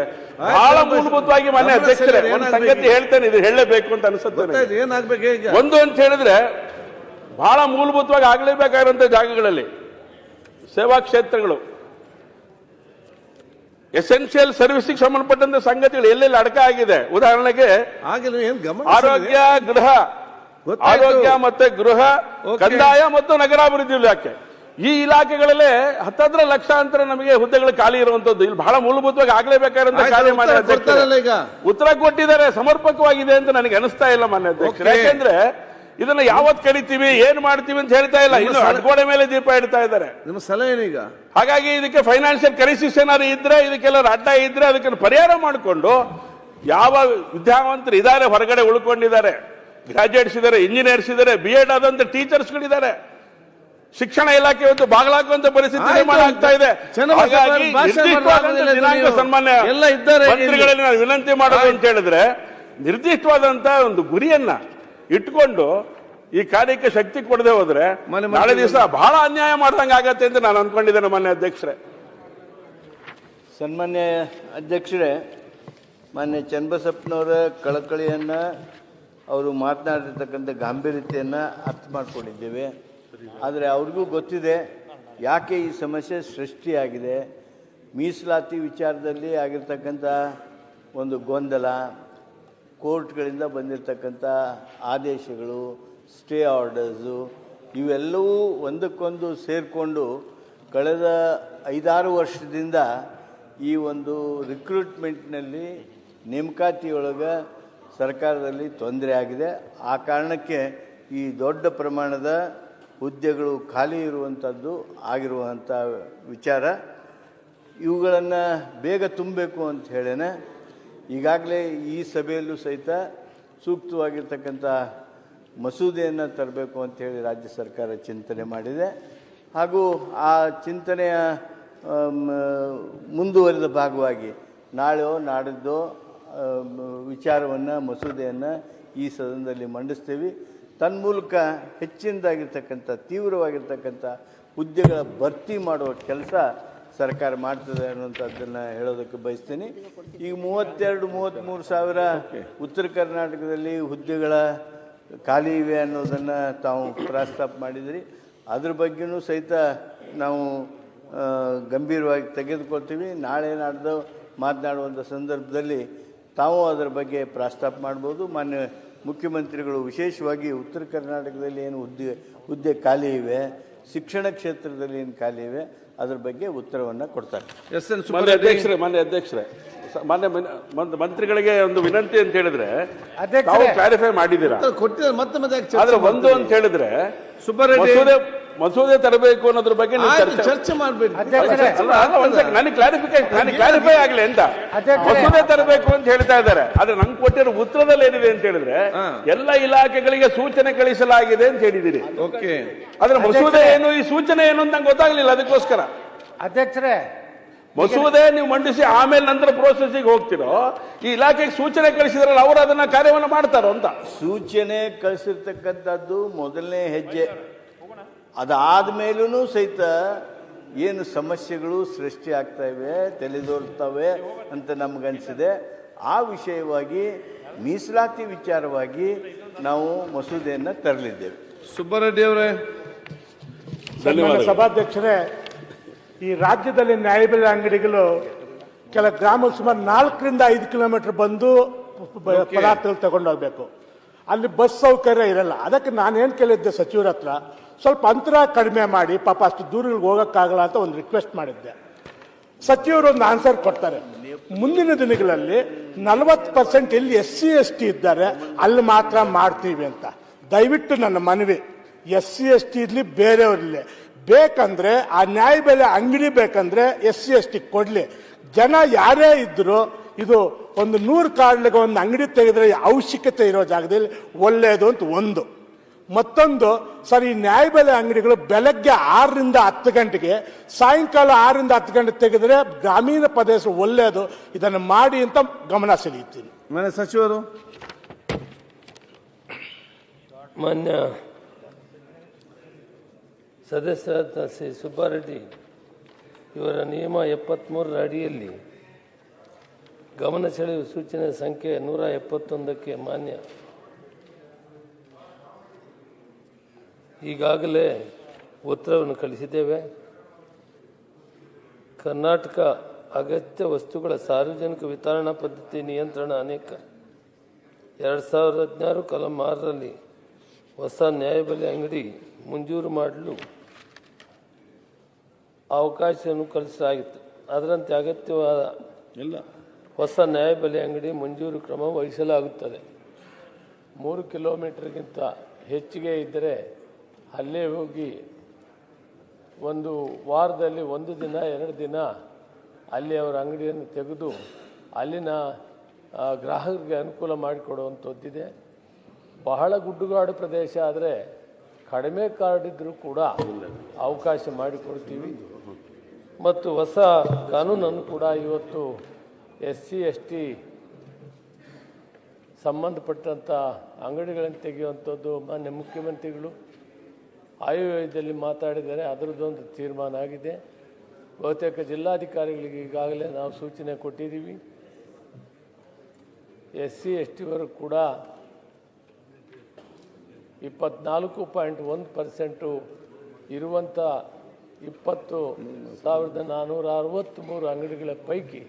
ಬಹಳ ಮೂಲಭೂತವಾಗಿ ಮಾನ್ಯ ಅಧ್ಯಕ್ಷರೇ ಒಂದು? ಸಂಗತಿ ಹೇಳ್ತೇನೆ ಇದು ಹೇಳಲೇಬೇಕು ಅಂತ ಅನಿಸುತ್ತೆ ಏನಾಗಬೇಕು ಒಂದು ಅಂತ ಹೇಳಿದ್ರೆ ಬಹಳ ಮೂಲಭೂತವಾಗಿ ಆಗಲೇಬೇಕಾಗಿರುವಂತ ಜಾಗಗಳಲ್ಲಿ ಸೇವಾ ಕ್ಷೇತ್ರಗಳು ಎಸೆನ್ಷಿಯಲ್ ಸರ್ವಿಸ್ಗೆ ಸಂಬಂಧಪಟ್ಟಂತ ಸಂಗತಿಗಳು ಎಲ್ಲೆಲ್ಲಿ ಅಡಕ ಆಗಿದೆ? ಉದಾಹರಣೆಗೆ ಆರೋಗ್ಯ ಗೃಹ ಆರೋಗ್ಯ ಮತ್ತೆ ಗೃಹ. ಕಂದಾಯ ಮತ್ತು ನಗರಾಭಿವೃದ್ಧಿ ಇಲಾಖೆ. ಈ ಇಲಾಖೆಗಳಲ್ಲೇ ಹತ್ತತ್ರ ಲಕ್ಷಾಂತರ ನಮಗೆ ಹುದ್ದೆಗಳು ಖಾಲಿ ಇರುವಂತದ್ದು. ಇಲ್ಲಿ ಬಹಳ ಮೂಲಭೂತವಾಗಿ ಆಗ್ಲೇಬೇಕಾಗಿರುವಂತ ಆಯ್ತು, ಕಾರ್ಯ ಮಾನ್ಯ ಉತ್ತರ ಕೊಟ್ಟಿದ್ದಾರೆ ಸಮರ್ಪಕವಾಗಿದೆ ಅಂತ ನನಗೆ ಅನಿಸ್ತಾ ಇಲ್ಲ ಮಾನ್ಯ ಅಧ್ಯಕ್ಷರೇ. ಓಕೆ. ಯಾಕೆಂದ್ರೆ ಇದನ್ನ ಯಾವತ್ ಕರಿತೀವಿ ಏನ್ ಮಾಡ್ತೀವಿ ಅಂತ ಹೇಳ್ತಾ ಇಲ್ಲ. ಇನ್ನು ಅಡ್ಗೋಡೆ ಮೇಲೆ ದೀಪ ಇಡ್ತಾ ಇದ್ದಾರೆ. ನಿಮ್ಮ ಸಲಹೆ ಏನೀಗ ಹಾಗಾಗಿ ಇದಕ್ಕೆ ಫೈನಾನ್ಷಿಯಲ್ ಕ್ರೈಸಿಸ್ ಏನಾದ್ರು ಇದ್ರೆ ಇದಕ್ಕೆಲ್ಲ ಅಡ್ಡ ಇದ್ರೆ ಅದಕ್ಕೆ ಪರಿಹಾರ ಮಾಡಿಕೊಂಡು ಯಾವ ವಿದ್ಯಾವಂತರು ಇದ್ದಾರೆ ಹೊರಗಡೆ ಉಳ್ಕೊಂಡಿದ್ದಾರೆ. ಗ್ರಾಜುಯೇಟ್ಸ್ ಇದ್ದಾರೆ ಇಂಜಿನಿಯರ್ಸ್ ಇದ್ದಾರೆ ಬಿ ಎಡ್ ಆದಂತ ಟೀಚರ್ಸ್ಗಳಿದ್ದಾರೆ ಶಿಕ್ಷಣ ಇಲಾಖೆ ಒಂದು ಬಾಗಲಾಕುವಂತ ಪರಿಸ್ಥಿತಿ. ನಿರ್ಮಾಣ ಆಗ್ತಾ ಇದೆ ದಿನಾಂಕ ನೀವು. ಸನ್ಮಾನ್ಯ ಎಲ್ಲ ಇದ್ದಾರೆ ಇಲ್ಲಿ. ಮಂತ್ರಿಗಳಲ್ಲಿ ನಾನು ವಿನಂತಿ ಮಾಡೋದು ಅಂತ ಹೇಳಿದ್ರೆ ನಿರ್ದಿಷ್ಟವಾದಂತ ಒಂದು ಗುರಿಯನ್ನ ಇಟ್ಕೊಂಡು ಈ ಕಾರ್ಯಕ್ಕೆ ಶಕ್ತಿ ಕೊಡದೆ ಹೋದ್ರೆ ನಾಳೆ ದಿವಸ ಬಹಳ ಅನ್ಯಾಯ ಮಾಡ್ದಂಗೆ ಆಗತ್ತೆ ಅಂತ ನಾನು ಅನ್ಕೊಂಡಿದ್ದೇನೆ ಮಾನ್ಯ ಅಧ್ಯಕ್ಷರೇ ಸನ್ಮಾನ್ಯ ಅಧ್ಯಕ್ಷರೇ ಮಾನ್ಯ ಚನ್ನಬಸಪ್ಪನವರ ಕಳಕಳಿಯನ್ನು ಅವರು ಮಾತನಾಡಿರ್ತಕ್ಕಂಥ ಗಾಂಭೀರ್ಯತೆಯನ್ನು ಅರ್ಥ ಮಾಡ್ಕೊಂಡಿದ್ದೇವೆ ಆದರೆ ಅವ್ರಿಗೂ ಗೊತ್ತಿದೆ ಯಾಕೆ ಈ ಸಮಸ್ಯೆ ಸೃಷ್ಟಿಯಾಗಿದೆ. ಮೀಸಲಾತಿ ವಿಚಾರದಲ್ಲಿ ಆಗಿರ್ತಕ್ಕಂಥ ಒಂದು ಗೊಂದಲ, ಕೋರ್ಟ್ಗಳಿಂದ ಬಂದಿರತಕ್ಕಂಥ ಆದೇಶಗಳು, ಸ್ಟೇ ಆರ್ಡರ್ಸು, ಇವೆಲ್ಲವೂ ಒಂದಕ್ಕೊಂದು ಸೇರಿಕೊಂಡು ಕಳೆದ ಐದಾರು ವರ್ಷದಿಂದ ಈ ಒಂದು ರಿಕ್ರೂಟ್ಮೆಂಟ್ನಲ್ಲಿ ನೇಮಕಾತಿಯೊಳಗೆ ಸರ್ಕಾರದಲ್ಲಿ ತೊಂದರೆ ಆಗಿದೆ. ಆ ಕಾರಣಕ್ಕೆ ಈ ದೊಡ್ಡ ಪ್ರಮಾಣದ ಹುದ್ದೆಗಳು ಖಾಲಿ ಇರುವಂಥದ್ದು ಆಗಿರುವಂಥ ವಿಚಾರ. ಇವುಗಳನ್ನು ಬೇಗ ತುಂಬಬೇಕು ಅಂತ ಹೇಳೇನೆ. ಈಗಾಗಲೇ ಈ ಸಭೆಯಲ್ಲೂ ಸಹಿತ ಸೂಕ್ತವಾಗಿರ್ತಕ್ಕಂಥ ಮಸೂದೆಯನ್ನು ತರಬೇಕು ಅಂತ ಹೇಳಿ ರಾಜ್ಯ ಸರ್ಕಾರ ಚಿಂತನೆ ಮಾಡಿದೆ. ಹಾಗೂ ಆ ಚಿಂತನೆಯ ಮುಂದುವರೆದ ಭಾಗವಾಗಿ ನಾಳೆಯೋ ನಾಡಿದ್ದೋ ವಿಚಾರವನ್ನು, ಮಸೂದೆಯನ್ನು ಈ ಸದನದಲ್ಲಿ ಮಂಡಿಸ್ತೀವಿ. ತನ್ಮೂಲಕ ಹೆಚ್ಚಿನದಾಗಿರ್ತಕ್ಕಂಥ ತೀವ್ರವಾಗಿರ್ತಕ್ಕಂಥ ಹುದ್ದೆಗಳ ಭರ್ತಿ ಮಾಡುವ ಕೆಲಸ ಸರ್ಕಾರ ಮಾಡ್ತದೆ ಅನ್ನುವಂಥದ್ದನ್ನು ಹೇಳೋದಕ್ಕೆ ಬಯಸ್ತೀನಿ. ಈಗ ಮೂವತ್ತೆರಡು ಮೂವತ್ತ್ಮೂರು ಸಾವಿರ ಉತ್ತರ ಕರ್ನಾಟಕದಲ್ಲಿ ಹುದ್ದೆಗಳ ಖಾಲಿ ಇವೆ ಅನ್ನೋದನ್ನು ತಾವು ಪ್ರಸ್ತಾಪ ಮಾಡಿದಿರಿ. ಅದ್ರ ಬಗ್ಗೆನೂ ಸಹಿತ ನಾವು ಗಂಭೀರವಾಗಿ ತೆಗೆದುಕೊಳ್ತೀವಿ. ನಾಳೆ ನಾಡ್ದು ಮಾತನಾಡುವಂಥ ಸಂದರ್ಭದಲ್ಲಿ ತಾವು ಅದರ ಬಗ್ಗೆ ಪ್ರಸ್ತಾಪ ಮಾಡ್ಬೋದು. ಮಾನ್ಯ ಮುಖ್ಯಮಂತ್ರಿಗಳು ವಿಶೇಷವಾಗಿ ಉತ್ತರ ಕರ್ನಾಟಕದಲ್ಲಿ ಏನು ಹುದ್ದೆ ಹುದ್ದೆ ಖಾಲಿ ಇವೆ ಶಿಕ್ಷಣ ಕ್ಷೇತ್ರದಲ್ಲಿ ಏನು ಖಾಲಿ ಇವೆ ಅದ್ರ ಬಗ್ಗೆ ಉತ್ತರವನ್ನು ಕೊಡ್ತಾರೆ. ಎಸ್ ಎನ್ ಮಾನ್ಯ ಅಧ್ಯಕ್ಷರೇ ಮಾನ್ಯ ಅಧ್ಯಕ್ಷರೇ ಮಾನ್ಯ ಮನ್- ಮಂತ್ರಿಗಳಿಗೆ ಒಂದು ವಿನಂತಿ ಅಂತ ಹೇಳಿದ್ರೆ ಕ್ಲಾರಿಫೈ ಮಾಡಿದ್ದೀರಾ? ಕೊಟ್ಟಿದ್ರೆ ಮತ್ತೆ ಮತ್ತೆ ಆದ್ರೆ ಒಂದು ಅಂತ ಹೇಳಿದ್ರೆ ಸುಬ್ಬಾರೆಡ್ಡಿ ಮಸೂದೆ ತರಬೇಕು ಅನ್ನೋದ್ರ ಬಗ್ಗೆ ಚರ್ಚೆ ಮಾಡಬೇಕು ನನಗೆ ಕ್ಲಾರಿಫಿಕೇಶನ್ ನನಗೆ ಕ್ಲಾರಿಫೈ ಆಗ್ಲಿ ಅಂತ. ಮಸೂದೆ ತರಬೇಕು ಅಂತ ಹೇಳ್ತಾ ಇದ್ದಾರೆ. ಆದ್ರೆ ನಂಗೆ ಕೊಟ್ಟಿರೋ ಉತ್ತರದಲ್ಲಿ ಏನಿದೆ ಅಂತ ಹೇಳಿದ್ರೆ. ಎಲ್ಲ ಇಲಾಖೆಗಳಿಗೆ ಸೂಚನೆ ಕಳಿಸಲಾಗಿದೆ ಅಂತ ಹೇಳಿದಿರಿ ಓಕೆ. ಆದ್ರೆ ಮಸೂದೆ ಏನು ಈ ಸೂಚನೆ ಏನು ಅಂತ ನಂಗೆ ಗೊತ್ತಾಗ್ಲಿಲ್ಲ ಅದಕ್ಕೋಸ್ಕರ. ಅಧ್ಯಕ್ಷರೇ ಮಸೂದೆ ನೀವು ಮಂಡಿಸಿ ಆಮೇಲೆ ನಂತರ ಪ್ರೋಸೆಸ್ಗೆ ಹೋಗ್ತಿರೋ ಈ ಇಲಾಖೆಗೆ ಸೂಚನೆ ಕಳಿಸಿದ್ರಲ್ಲ ಅವರು ಅದನ್ನ ಕಾರ್ಯವನ್ನು ಮಾಡ್ತಾರೋ ಅಂತ. ಸೂಚನೆ ಕಳಿಸಿರ್ತಕ್ಕಂಥದ್ದು ಮೊದಲನೇ ಹೆಜ್ಜೆ. ಅದಾದ ಮೇಲೂ ಸಹಿತ ಏನು ಸಮಸ್ಯೆಗಳು ಸೃಷ್ಟಿ ಆಗ್ತಾಯಿವೆ ಇವೆ ತಲೆದೋರ್ತವೆ ಅಂತ ನಮಗನ್ಸಿದೆ. ಆ ವಿಷಯವಾಗಿ ಮೀಸಲಾತಿ ವಿಚಾರವಾಗಿ ನಾವು ಮಸೂದೆಯನ್ನು ತರಲಿದ್ದೇವೆ. ಸುಬ್ಬಾರೆಡ್ಡಿ ಅವರೇ ಧನ್ಯವಾದ ಸಭಾಧ್ಯಕ್ಷರೇ ಈ ರಾಜ್ಯದಲ್ಲಿ ನ್ಯಾಯಬೆಲೆ ಅಂಗಡಿಗಳು ಕೆಲ ಗ್ರಾಮ ಸುಮಾರು ನಾಲ್ಕರಿಂದ ಐದು ಕಿಲೋಮೀಟರ್ ಬಂದು ಪದಾರ್ಥಗಳು ತಗೊಂಡೋಗ್ಬೇಕು. ಅಲ್ಲಿ ಬಸ್ ಸೌಕರ್ಯ ಇರಲ್ಲ. ಅದಕ್ಕೆ ನಾನೇನು ಕೇಳಿದ್ದೆ ಸಚಿವರ ಹತ್ರ ಸ್ವಲ್ಪ ಅಂತರ ಕಡಿಮೆ ಮಾಡಿ, ಪಾಪ ಅಷ್ಟು ದೂರಗಳಿಗೆ ಹೋಗೋಕ್ಕಾಗಲ್ಲ ಅಂತ ಒಂದು ರಿಕ್ವೆಸ್ಟ್ ಮಾಡಿದ್ದೆ. ಸಚಿವರು ಒಂದು ಆನ್ಸರ್ ಕೊಡ್ತಾರೆ. ಮುಂದಿನ ದಿನಗಳಲ್ಲಿ ನಲವತ್ತು ಪರ್ಸೆಂಟ್ ಎಲ್ಲಿ ಎಸ್ ಸಿ ಎಸ್ ಟಿ ಇದ್ದಾರೆ, ಅಲ್ಲಿ ಮಾತ್ರ ಮಾಡ್ತೀವಿ ಅಂತ. ದಯವಿಟ್ಟು ನನ್ನ ಮನವಿ. ಎಸ್ ಸಿ ಎಸ್ ಟಿ ಇರಲಿ ಬೇರೆಯವ್ರಿರ್ಲಿ ಬೇಕಂದ್ರೆ, ಆ ನ್ಯಾಯ ಬೆಲೆ ಅಂಗಡಿ ಬೇಕಂದ್ರೆ ಎಸ್ ಸಿ ಎಸ್ ಟಿ ಕೊಡ್ಲಿ. ಜನ ಯಾರೇ ಇದ್ರು ಇದು ಒಂದು ನೂರು ಕಾರ್ಡ್ಗೆ ಒಂದು ಅಂಗಡಿ ತೆಗೆದ್ರೆ ಅವಶ್ಯಕತೆ ಇರೋ ಜಾಗದಲ್ಲಿ ಒಳ್ಳೆಯದು ಅಂತ ಒಂದು. ಮತ್ತೊಂದು ಸರ್ ಈ ನ್ಯಾಯಬೆಲೆ ಅಂಗಡಿಗಳು ಬೆಳಗ್ಗೆ ಆರರಿಂದ ಹತ್ತು ಗಂಟೆಗೆ ಸಾಯಂಕಾಲ ಆರರಿಂದ ಹತ್ತು ಗಂಟೆ ತೆಗೆದ್ರೆ ಗ್ರಾಮೀಣ ಪ್ರದೇಶ ಒಳ್ಳೆಯದು. ಇದನ್ನು ಮಾಡಿ ಅಂತ ಗಮನ ಸೆಳೆಯುತ್ತೀನಿ. ಮನೆ ಸಚಿವರು? ಮಾನ್ಯ ಸದಸ್ಯರಾದ ಶ್ರೀ ಸುಬ್ಬಾರೆಡ್ಡಿ ಇವರ ನಿಯಮ ಎಪ್ಪತ್ತ್ಮೂರರ ಅಡಿಯಲ್ಲಿ ಗಮನ ಸೆಳೆಯುವ ಸೂಚನೆ ಸಂಖ್ಯೆ ನೂರ ಎಪ್ಪತ್ತೊಂದಕ್ಕೆ ಮಾನ್ಯ. ಈಗಾಗಲೇ ಉತ್ತರವನ್ನು ಕಳಿಸಿದ್ದೇವೆ. ಕರ್ನಾಟಕ ಅಗತ್ಯ ವಸ್ತುಗಳ ಸಾರ್ವಜನಿಕ ವಿತರಣಾ ಪದ್ಧತಿ ನಿಯಂತ್ರಣ ಅನೇಕ. ಎರಡು ಸಾವಿರದ ಹದಿನಾರು ಕಲಂ ಆರರಲ್ಲಿ ಹೊಸ ನ್ಯಾಯಬೆಲೆ ಅಂಗಡಿ ಮಂಜೂರು ಮಾಡಲು ಅವಕಾಶವನ್ನು ಕಲಿಸಲಾಗಿತ್ತು ಅದರಂತೆ ಅಗತ್ಯವಾದ ಇಲ್ಲ. ಹೊಸ ನ್ಯಾಯಬೆಲೆ ಅಂಗಡಿ ಮಂಜೂರು ಕ್ರಮ ವಹಿಸಲಾಗುತ್ತದೆ. ಮೂರು ಕಿಲೋಮೀಟರ್ಗಿಂತ ಹೆಚ್ಚಿಗೆ ಇದ್ದರೆ ಅಲ್ಲೇ ಹೋಗಿ ಒಂದು ವಾರದಲ್ಲಿ ಒಂದು ದಿನ, ಎರಡು ದಿನ ಅಲ್ಲಿ ಅವರ ಅಂಗಡಿಯನ್ನು ತೆಗೆದು ಅಲ್ಲಿನ ಗ್ರಾಹಕರಿಗೆ ಅನುಕೂಲ ಮಾಡಿಕೊಡುವಂಥದ್ದಿದೆ. ಬಹಳ ಗುಡ್ಡುಗಾಡು ಪ್ರದೇಶ ಆದರೆ ಕಡಿಮೆ ಕಾರ್ಡ್ ಇದ್ದರೂ ಕೂಡ ಅವಕಾಶ ಮಾಡಿಕೊಡ್ತೀವಿ. ಮತ್ತು ಹೊಸ ಕಾನೂನನ್ನು ಕೂಡ ಇವತ್ತು ಎಸ್ ಸಿ ಎಸ್ ಟಿ ಸಂಬಂಧಪಟ್ಟಂಥ ಅಂಗಡಿಗಳನ್ನು ತೆಗೆಯುವಂಥದ್ದು ಮಾನ್ಯ ಮುಖ್ಯಮಂತ್ರಿಗಳು ಆಯವ್ಯಯದಲ್ಲಿ ಮಾತಾಡಿದರೆ ಅದರದ್ದೊಂದು ತೀರ್ಮಾನ ಆಗಿದೆ. ಬಹುತೇಕ ಜಿಲ್ಲಾಧಿಕಾರಿಗಳಿಗೆ ಈಗಾಗಲೇ ನಾವು ಸೂಚನೆ ಕೊಟ್ಟಿದ್ದೀವಿ. ಎಸ್ ಸಿ ಎಸ್ ಟಿವರು ಕೂಡ ಇಪ್ಪತ್ನಾಲ್ಕು ಪಾಯಿಂಟ್ ಒಂದು ಪರ್ಸೆಂಟು ಇರುವಂಥ ಇಪ್ಪತ್ತು ಸಾವಿರದ ನಾನ್ನೂರ ಅರವತ್ತ್ಮೂರು ಅಂಗಡಿಗಳ ಪೈಕಿ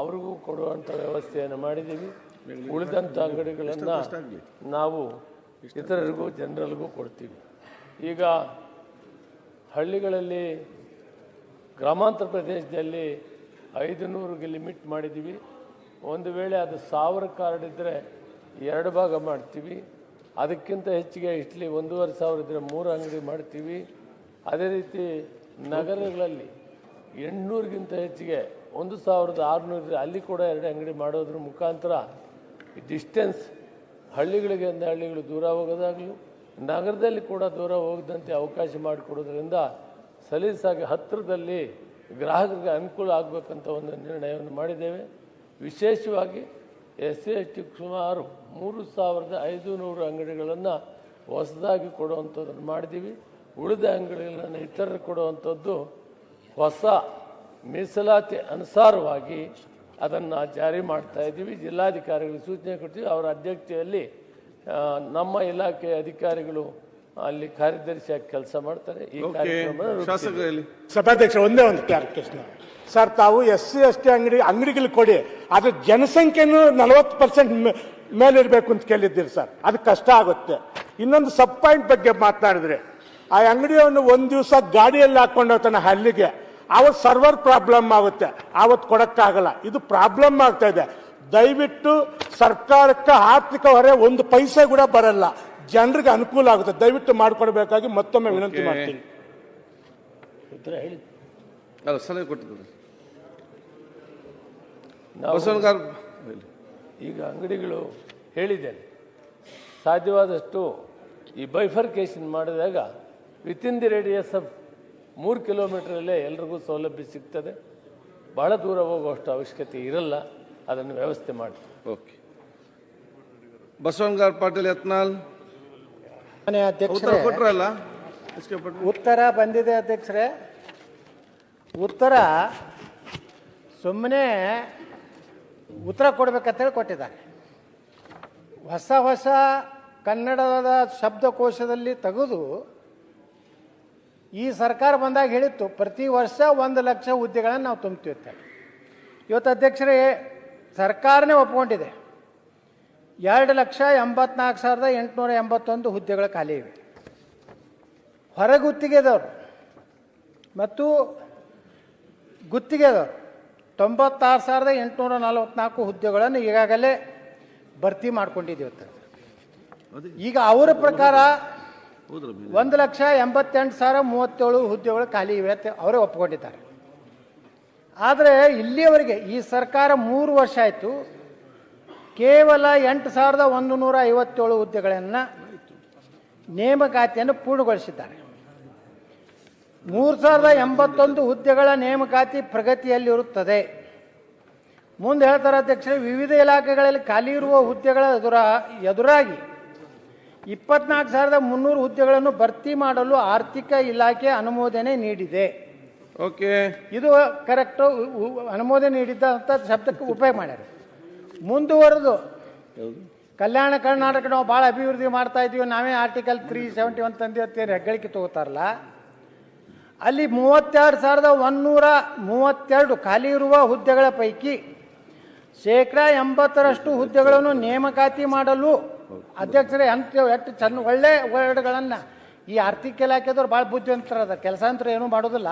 ಅವ್ರಿಗೂ ಕೊಡುವಂಥ ವ್ಯವಸ್ಥೆಯನ್ನು ಮಾಡಿದ್ದೀವಿ. ಉಳಿದಂಥ ಅಂಗಡಿಗಳನ್ನು ನಾವು ಇತರರಿಗೂ ಜನರಲ್ಗೂ ಕೊಡ್ತೀವಿ. ಈಗ ಹಳ್ಳಿಗಳಲ್ಲಿ ಗ್ರಾಮಾಂತರ ಪ್ರದೇಶದಲ್ಲಿ ಐದು ನೂರಿಗೆ ಲಿಮಿಟ್ ಮಾಡಿದ್ದೀವಿ. ಒಂದು ವೇಳೆ ಅದು ಸಾವಿರ ಕಾರ್ಡ್ ಇದ್ದರೆ ಎರಡು ಭಾಗ ಮಾಡ್ತೀವಿ. ಅದಕ್ಕಿಂತ ಹೆಚ್ಚಿಗೆ ಇಟ್ಲಿ ಒಂದೂವರೆ ಸಾವಿರ ಇದ್ದರೆ ಮೂರು ಅಂಗಡಿ ಮಾಡ್ತೀವಿ. ಅದೇ ರೀತಿ ನಗರಗಳಲ್ಲಿ ಎಂಟುನೂರಿಗಿಂತ ಹೆಚ್ಚಿಗೆ ಒಂದು ಸಾವಿರದ ಆರುನೂರು ಅಲ್ಲಿ ಕೂಡ ಎರಡು ಅಂಗಡಿ ಮಾಡೋದ್ರ ಮುಖಾಂತರ ಡಿಸ್ಟೆನ್ಸ್ ಹಳ್ಳಿಗಳಿಗೆ ಹಳ್ಳಿಗಳು ದೂರ ಹೋಗೋದಾಗಲಿ ನಗರದಲ್ಲಿ ಕೂಡ ದೂರ ಹೋಗದಂತೆ ಅವಕಾಶ ಮಾಡಿಕೊಡೋದ್ರಿಂದ ಸಲೀಸಾಗಿ ಹತ್ತಿರದಲ್ಲಿ ಗ್ರಾಹಕರಿಗೆ ಅನುಕೂಲ ಆಗಬೇಕಂತ ಒಂದು ನಿರ್ಣಯವನ್ನು ಮಾಡಿದ್ದೇವೆ. ವಿಶೇಷವಾಗಿ ಎಸ್ ಸಿ ಎಸ್ ಟಿ ಸುಮಾರು ಮೂರು ಸಾವಿರದ ಐದು ನೂರು ಅಂಗಡಿಗಳನ್ನು ಹೊಸದಾಗಿ ಕೊಡುವಂಥದ್ದನ್ನು ಮಾಡಿದ್ದೀವಿ. ಉಳಿದ ಅಂಗಡಿಗಳನ್ನು ಇತರರು ಕೊಡುವಂಥದ್ದು ಹೊಸ ಮೀಸಲಾತಿ ಅನುಸಾರವಾಗಿ ಅದನ್ನು ಜಾರಿ ಮಾಡ್ತಾ ಇದ್ದೀವಿ. ಜಿಲ್ಲಾಧಿಕಾರಿಗಳಿಗೆ ಸೂಚನೆ ಕೊಡ್ತೀವಿ. ಅವರ ಅಧ್ಯಕ್ಷತೆಯಲ್ಲಿ ನಮ್ಮ ಇಲಾಖೆ ಅಧಿಕಾರಿಗಳು ಅಲ್ಲಿ ಕಾರ್ಯದರ್ಶಿಯಾಗಿ ಕೆಲಸ ಮಾಡ್ತಾರೆ. ಈ ಕಾರ್ಯಕ್ರಮ ಶಾಸಕರಲ್ಲಿ. ಸಭಾಧ್ಯಕ್ಷ ಒಂದೇ ಒಂದು ಕ್ಲಾರಿಫಿಕೇಶನ್ ಸರ್ ತಾವು ಎಸ್ ಸಿ ಎಸ್ ಟಿ ಅಂಗಡಿ ಅಂಗಡಿಗಳು ಕೊಡಿ. ಅದು ಜನಸಂಖ್ಯೆನೂ ನಲವತ್ತು ಪರ್ಸೆಂಟ್ ಮೇಲಿರಬೇಕು ಅಂತ ಕೇಳಿದ್ದೀರಿ ಸರ್. ಅದು ಕಷ್ಟ ಆಗುತ್ತೆ. ಇನ್ನೊಂದು ಸಬ್ ಪಾಯಿಂಟ್ ಬಗ್ಗೆ ಮಾತನಾಡಿದ್ರೆ ಆ ಅಂಗಡಿಯನ್ನು ಒಂದು ದಿವಸ ಗಾಡಿಯಲ್ಲಿ ಹಾಕೊಂಡು ಹೋಗ್ತಾನೆ ಹಲ್ಲಿಗೆ ಆವತ್ತು ಸರ್ವರ್ ಪ್ರಾಬ್ಲಮ್ ಆಗುತ್ತೆ. ಆವತ್ತು ಕೊಡಕ್ಕಾಗಲ್ಲ. ಇದು ಪ್ರಾಬ್ಲಮ್ ಆಗ್ತಾ ಇದೆ. ದಯವಿಟ್ಟು ಸರ್ಕಾರಕ್ಕೆ ಆರ್ಥಿಕ ಹೊರೆ ಒಂದು ಪೈಸೆ ಕೂಡ ಬರಲ್ಲ. ಜನರಿಗೆ ಅನುಕೂಲ ಆಗುತ್ತೆ. ದಯವಿಟ್ಟು ಮಾಡಿಕೊಡ್ಬೇಕಾಗಿ ಮತ್ತೊಮ್ಮೆ ವಿನಂತಿ ಮಾಡ್ತೀನಿ. ಸಲಹೆ ಈಗ ಅಂಗಡಿಗಳು ಹೇಳಿದ್ದೇನೆ. ಸಾಧ್ಯವಾದಷ್ಟು ಈ ಬೈಫರ್ಕೇಶನ್ ಮಾಡಿದಾಗ ವಿತಿನ್ ದಿ ರೇಡಿಯಸ್ ಆಫ್ ಮೂರು ಕಿಲೋಮೀಟರಲ್ಲೇ ಎಲ್ರಿಗೂ ಸೌಲಭ್ಯ ಸಿಗ್ತದೆ. ಬಹಳ ದೂರ ಹೋಗುವಷ್ಟು ಅವಶ್ಯಕತೆ ಇರಲ್ಲ. ಅದನ್ನು ವ್ಯವಸ್ಥೆ ಮಾಡಿ. ಓಕೆ. ಬಸವನಗಾರ್ ಪಾಟೀಲ್ ಯತ್ನಾಲ್ ಮನೆ ಉತ್ತರ ಅಧ್ಯಕ್ಷರೇ ಕೊಟ್ರಲ್ಲ ಉತ್ತರ ಬಂದಿದೆ ಅಧ್ಯಕ್ಷರೇ. ಉತ್ತರ ಸುಮ್ಮನೆ ಉತ್ತರ ಕೊಡ್ಬೇಕಂತೇಳಿ ಕೊಟ್ಟಿದ್ದಾರೆ. ಹೊಸ ಹೊಸ ಕನ್ನಡದ ಶಬ್ದಕೋಶದಲ್ಲಿ ತೆಗೆದು ಈ ಸರ್ಕಾರ ಬಂದಾಗ ಹೇಳಿತ್ತು ಪ್ರತಿ ವರ್ಷ ಒಂದು ಲಕ್ಷ ಹುದ್ದೆಗಳನ್ನು ನಾವು ತುಂಬ್ತೀವಿ ಅಂತ ಇವತ್ತು ಅಧ್ಯಕ್ಷರೇ ಸರ್ಕಾರನೇ ಒಪ್ಕೊಂಡಿದೆ. ಎರಡು ಲಕ್ಷ ಎಂಬತ್ನಾಲ್ಕು ಸಾವಿರದ ಎಂಟುನೂರ ಎಂಬತ್ತೊಂದು ಹುದ್ದೆಗಳು ಖಾಲಿ ಇವೆ. ಹೊರಗುತ್ತಿಗೆದವರು ಮತ್ತು ಗುತ್ತಿಗೆದವರು ತೊಂಬತ್ತಾರು ಸಾವಿರದ ಎಂಟುನೂರ ನಲವತ್ನಾಲ್ಕು ಹುದ್ದೆಗಳನ್ನು ಈಗಾಗಲೇ ಭರ್ತಿ ಮಾಡ್ಕೊಂಡಿದ್ದೀವಿ ಈಗ ಅವರ ಪ್ರಕಾರ ಒಂದು ಲಕ್ಷ ಎಂಬತ್ತೆಂಟು ಸಾವಿರ ಮೂವತ್ತೇಳು ಹುದ್ದೆಗಳು ಖಾಲಿ ಇವೆ ಅಂತ ಅವರೇ ಒಪ್ಕೊಂಡಿದ್ದಾರೆ. ಆದರೆ ಇಲ್ಲಿಯವರೆಗೆ ಈ ಸರ್ಕಾರ ಮೂರು ವರ್ಷ ಆಯಿತು. ಕೇವಲ ಎಂಟು ಸಾವಿರದ ಒಂದು ನೂರ ಐವತ್ತೇಳು ಹುದ್ದೆಗಳನ್ನು ನೇಮಕಾತಿಯನ್ನು ಪೂರ್ಣಗೊಳಿಸಿದ್ದಾರೆ. ಮೂರು ಸಾವಿರದ ಎಂಬತ್ತೊಂದು ಹುದ್ದೆಗಳ ನೇಮಕಾತಿ ಪ್ರಗತಿಯಲ್ಲಿರುತ್ತದೆ ಮುಂದೆ ಹೇಳ್ತಾರೆ ಅಧ್ಯಕ್ಷರೇ, ವಿವಿಧ ಇಲಾಖೆಗಳಲ್ಲಿ ಖಾಲಿ ಇರುವ ಹುದ್ದೆಗಳ ಎದುರ, ಎದುರಾಗಿ ಇಪ್ಪತ್ನಾಲ್ಕು ಸಾವಿರದ ಮುನ್ನೂರು ಹುದ್ದೆಗಳನ್ನು ಭರ್ತಿ ಮಾಡಲು ಆರ್ಥಿಕ ಇಲಾಖೆ ಅನುಮೋದನೆ ನೀಡಿದೆ. ಓಕೆ. ಇದು ಕರೆಕ್ಟು ಅನುಮೋದನೆ ನೀಡಿದ್ದಂಥ ಶಬ್ದಕ್ಕೆ ಉಪಯೋಗ ಮಾಡ್ಯಾರ. ಮುಂದುವರೆದು ಕಲ್ಯಾಣ ಕರ್ನಾಟಕ ನಾವು ಭಾಳ ಅಭಿವೃದ್ಧಿ ಮಾಡ್ತಾ ಇದೀವಿ ನಾವೇ ಆರ್ಟಿಕಲ್ ತ್ರೀ ಸೆವೆಂಟಿ ಒನ್ ತಂದಿ ಅಂತೇಳಿ ಹೆಗ್ಗಳಿಕೆ ತಗೋತಾರಲ್ಲ ಅಲ್ಲಿ ಮೂವತ್ತೆರಡು ಸಾವಿರದ ಒಂದೂರ ಮೂವತ್ತೆರಡು ಖಾಲಿ ಇರುವ ಹುದ್ದೆಗಳ ಪೈಕಿ ಶೇಕಡ ಎಂಬತ್ತರಷ್ಟು ಹುದ್ದೆಗಳನ್ನು ನೇಮಕಾತಿ ಮಾಡಲು ಅಧ್ಯಕ್ಷರೇ ಅಂತ ಎಷ್ಟು ಚೆನ್ನ ಒಳ್ಳೆ ವರ್ಡ್ಗಳನ್ನು ಈ ಆರ್ಥಿಕ ಇಲಾಖೆದವ್ರು ಭಾಳ ಬುದ್ಧಿವಂತರ ಕೆಲಸ ಅಂತ ಏನೂ ಮಾಡೋದಿಲ್ಲ.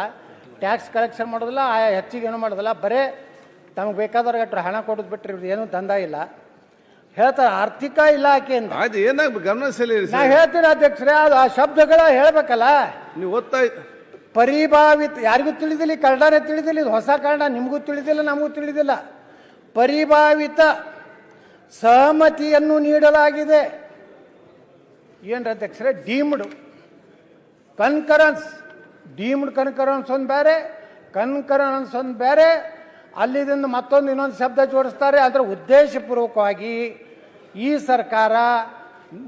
ಟ್ಯಾಕ್ಸ್ ಕಲೆಕ್ಷನ್ ಮಾಡೋದಿಲ್ಲ ಆ ಹೆಚ್ಚಿಗೆ ಏನು ಮಾಡೋದಿಲ್ಲ. ಬರೇ ತಮಗೆ ಬೇಕಾದವ್ರಿಗೆ ಹಣ ಕೊಡೋದು ಬಿಟ್ಟರೆ ಇವ್ರದ್ದು ಏನೂ ದಂಧ ಇಲ್ಲ. ಹೇಳ್ತಾರೆ ಆರ್ಥಿಕ ಇಲಾಖೆಯಿಂದ ಅದು ಏನಾಗ ಗಮನ ಸೆಳೆಯಿರಿ ನಾ ಸರ್ ಹೇಳ್ತೀನಿ ಅಧ್ಯಕ್ಷರೇ ಅದು ಆ ಶಬ್ದಗಳ ಹೇಳ್ಬೇಕಲ್ಲ. ನೀವು ಓದ್ತಾ ಪರಿಭಾವಿತ ಯಾರಿಗೂ ತಿಳಿದಿಲ್ಲ ಈ ಕನ್ನಡನೇ ತಿಳಿದಿಲ್ಲ ಇದು ಹೊಸ ಕನ್ನಡ ನಿಮಗೂ ತಿಳಿದಿಲ್ಲ ನಮಗೂ ತಿಳಿದಿಲ್ಲ. ಪರಿಭಾವಿತ ಸಹಮತಿಯನ್ನು ನೀಡಲಾಗಿದೆ. ಏನ್ರ ಅಧ್ಯಕ್ಷರೇ? Deemed concurrence. ಡೀಮ್ಡ್ ಕನಕರ ಅನ್ಸೊಂದು ಬೇರೆ ಕನಕರ ಅನ್ಸೊಂದು ಬೇರೆ ಅಲ್ಲಿದಿಂದ ಮತ್ತೊಂದು ಇನ್ನೊಂದು ಶಬ್ದ ಜೋಡಿಸ್ತಾರೆ. ಅದರ ಉದ್ದೇಶಪೂರ್ವಕವಾಗಿ ಈ ಸರ್ಕಾರ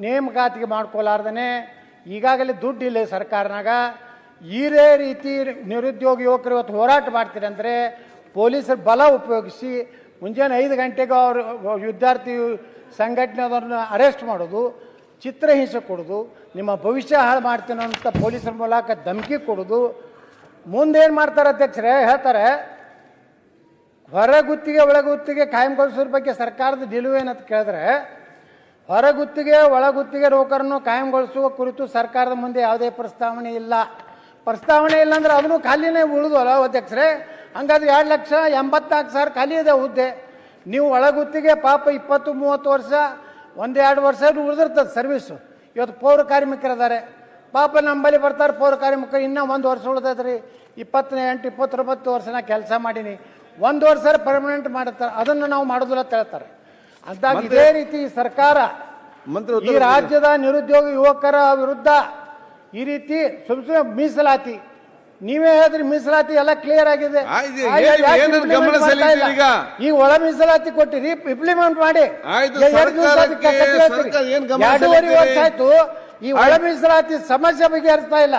ನೇಮಕಾತಿಗೆ ಮಾಡ್ಕೊಲಾರ್ದೇ ಈಗಾಗಲೇ ದುಡ್ಡು ಇಲ್ಲ ಸರ್ಕಾರನಾಗ. ಇದೇ ರೀತಿ ನಿರುದ್ಯೋಗ ಯುವಕರು ಇವತ್ತು ಹೋರಾಟ ಮಾಡ್ತೀರಿ ಅಂದರೆ ಪೊಲೀಸರ ಬಲ ಉಪಯೋಗಿಸಿ ಮುಂಜಾನೆ ಐದು ಗಂಟೆಗೆ ಅವರು ವಿದ್ಯಾರ್ಥಿ ಸಂಘಟನೆದವ್ರನ್ನ ಅರೆಸ್ಟ್ ಮಾಡೋದು ಚಿತ್ರಹಿಂಸೆ ಕೊಡೋದು, ನಿಮ್ಮ ಭವಿಷ್ಯ ಹಾಳು ಮಾಡ್ತೀನೋ ಅಂತ ಪೊಲೀಸರ ಮೂಲಕ ಧಮಕಿ ಕೊಡೋದು. ಮುಂದೇನು ಮಾಡ್ತಾರೆ ಅಧ್ಯಕ್ಷರೇ, ಹೇಳ್ತಾರೆ, ಹೊರಗುತ್ತಿಗೆ ಒಳಗುತ್ತಿಗೆ ಕಾಯಂಗೊಳಿಸೋದ್ರ ಬಗ್ಗೆ ಸರ್ಕಾರದ ನಿಲುವು ಏನಂತ ಕೇಳಿದ್ರೆ, ಹೊರಗುತ್ತಿಗೆ ಒಳಗುತ್ತಿಗೆ ನೌಕರನ್ನು ಕಾಯಂಗೊಳಿಸುವ ಕುರಿತು ಸರ್ಕಾರದ ಮುಂದೆ ಯಾವುದೇ ಪ್ರಸ್ತಾವನೆ ಇಲ್ಲ. ಪ್ರಸ್ತಾವನೆ ಇಲ್ಲ ಅಂದ್ರೆ ಅದನ್ನು ಖಾಲಿನೇ ಉಳಿದಲ್ಲ ಅಧ್ಯಕ್ಷರೇ? ಹಂಗಾದ್ರೆ ಎರಡು ಲಕ್ಷ ಎಂಬತ್ನಾಲ್ಕು ಸಾವಿರ ಖಾಲಿ ಇದೆ ಹುದ್ದೆ. ನೀವು ಒಳಗುತ್ತಿಗೆ ಪಾಪ ಇಪ್ಪತ್ತು, ಮೂವತ್ತು ವರ್ಷ ಒಂದೆರಡು ವರ್ಷ ಉಳಿದಿರ್ತದೆ ಸರ್ವೀಸು ಇವತ್ತು ಪೌರ ಕಾರ್ಮಿಕರಿದ್ದಾರೆ. ಪಾಪ ನಮ್ಮಲ್ಲಿ ಬರ್ತಾರೆ ಪೌರ ಕಾರ್ಮಿಕರು. ಇನ್ನೂ ಒಂದು ವರ್ಷ ಉಳಿದದ್ರಿ ಇಪ್ಪತ್ತನೇ ಎಂಟು ಇಪ್ಪತ್ತೊಂಬತ್ತು ವರ್ಷ ನಾ ಕೆಲಸ ಮಾಡೀನಿ. ಒಂದು ವರ್ಷ ಪರ್ಮನೆಂಟ್ ಮಾಡುತ್ತಾರೆ. ಅದನ್ನು ನಾವು ಮಾಡೋದಿಲ್ಲ ಹೇಳ್ತಾರೆ. ಅಂದಾಗ ಇದೇ ರೀತಿ ಸರ್ಕಾರ ಈ ರಾಜ್ಯದ ನಿರುದ್ಯೋಗ ಯುವಕರ ವಿರುದ್ಧ ಈ ರೀತಿ ಸುಮ್ ಸುಮ್ಮನೆ ಮೀಸಲಾತಿ. ನೀವೇ ಹೇಳಿದ್ರಿ ಮೀಸಲಾತಿ ಎಲ್ಲ ಕ್ಲಿಯರ್ ಆಗಿದೆ. ಆಯ್ತು, ಆ, ಏನು- ಯಾಕೆ ಏನು implement ಗಮನ ಮಾಡ್ತಾ ಇಲ್ಲ? ಈಗ? ಈಗ ಒಳ ಮೀಸಲಾತಿ ಕೊಟ್ಟಿರಿ ಇಂಪ್ಲಿಮೆಂಟ್ ಮಾಡಿ. ಆಯ್ತು, ಈಗ ಎರಡು ದಿವಸ ಅದಕ್ಕೆ ಸರ್ಕಾರಕ್ಕೆ ಕಟ್ಟಿ ಹೇಳ್ತೀರಿ. ಸರ್ಕಾರ ಏನ್ ಗಮನ ಎರಡೂವರೆ ಸೆಳೀತೀರಿ? ವರ್ಷ ಆಯ್ತು ಈ ಒಳ ಮೀಸಲಾತಿ ಸಮಸ್ಯೆ ಬಗೆಹರಿಸ್ತಾ ಇಲ್ಲ.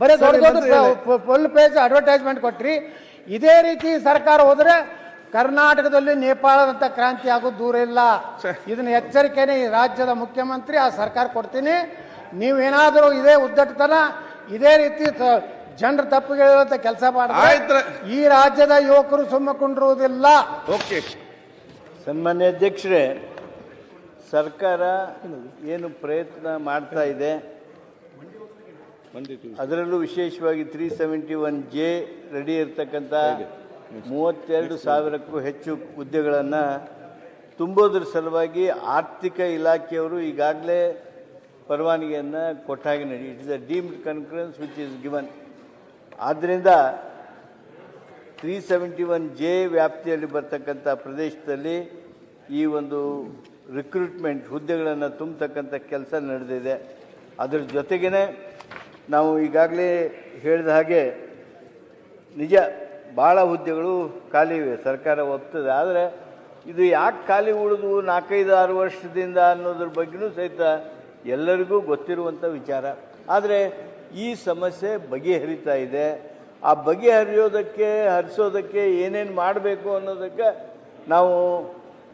ಬರೀ ದೊಡ್ಡ ದೊಡ್ಡ ಫುಲ್ ಪೇಜ್ ಅಡ್ವರ್ಟೈಸ್ಮೆಂಟ್ ಕೊಟ್ರಿ. ಇದೇ ರೀತಿ ಸರ್ಕಾರ ಹೋದ್ರೆ ಕರ್ನಾಟಕದಲ್ಲಿ ನೇಪಾಳದಂತ ಕ್ರಾಂತಿ ಆಗೋದು ದೂರ ಇಲ್ಲ. ಇದನ್ನ ಎಚ್ಚರಿಕೆನೆ ಈ ರಾಜ್ಯದ ಮುಖ್ಯಮಂತ್ರಿ ಆ ಸರ್ಕಾರ ಕೊಡ್ತೀನಿ. ನೀವೇನಾದರೂ ಇದೇ ಉದ್ದಟತನ ಇದೇ ರೀತಿ ಜನರ ತಪ್ಪು ಹೇಳುವಂತ ಕೆಲಸ ಮಾಡಿದ್ರೆ. ಈ ರಾಜ್ಯದ ಯುವಕರು ಸುಮ್ಮಕೊಂಡಿರುವುದಿಲ್ಲ ಓಕೆ. ಸನ್ಮಾನ್ಯ ಅಧ್ಯಕ್ಷರೇ ಸರ್ಕಾರ ಏನು ಪ್ರಯತ್ನ ಮಾಡ್ತಾ ಇದೆ? ಅದರಲ್ಲೂ ವಿಶೇಷವಾಗಿ three seventy one J ready ಇರ್ತಕ್ಕಂಥ ಮೂವತ್ತೆರಡು ಸಾವಿರಕ್ಕೂ ಹೆಚ್ಚು ಹುದ್ದೆಗಳನ್ನು ತುಂಬೋದ್ರ ಸಲುವಾಗಿ ಆರ್ಥಿಕ ಇಲಾಖೆಯವರು ಈಗಾಗಲೇ ಪರವಾನಗಿಯನ್ನು ಕೊಟ್ಟಾಗಿ ನಡಿ it is a deemed concurrence which is given ಆದ್ದರಿಂದ ತ್ರೀ ಸೆವೆಂಟಿ ಒನ್ ಜೆ ವ್ಯಾಪ್ತಿಯಲ್ಲಿ ಬರ್ತಕ್ಕಂಥ ಪ್ರದೇಶದಲ್ಲಿ ಈ ಒಂದು ರಿಕ್ರೂಟ್ಮೆಂಟ್ ಹುದ್ದೆಗಳನ್ನು ತುಂಬತಕ್ಕಂಥ ಕೆಲಸ ನಡೆದಿದೆ. ಅದರ ಜೊತೆಗೇ ನಾವು ಈಗಾಗಲೇ ಹೇಳಿದ ಹಾಗೆ ನಿಜ ಭಾಳ ಹುದ್ದೆಗಳು ಖಾಲಿ ಇವೆ, ಸರ್ಕಾರ ಒಪ್ತದೆ. ಆದರೆ ಇದು ಯಾಕೆ ಖಾಲಿ ಉಳಿದು ನಾಲ್ಕೈದು ಆರು ವರ್ಷದಿಂದ ಅನ್ನೋದ್ರ ಬಗ್ಗೆಯೂ ಸಹಿತ ಎಲ್ಲರಿಗೂ ಗೊತ್ತಿರುವಂಥ ವಿಚಾರ. ಆದರೆ ಈ ಸಮಸ್ಯೆ ಬಗೆಹರಿತಾ ಇದೆ. ಆ ಬಗೆಹರಿಯೋದಕ್ಕೆ, ಹರಿಸೋದಕ್ಕೆ ಏನೇನು ಮಾಡಬೇಕು ಅನ್ನೋದಕ್ಕೆ ನಾವು,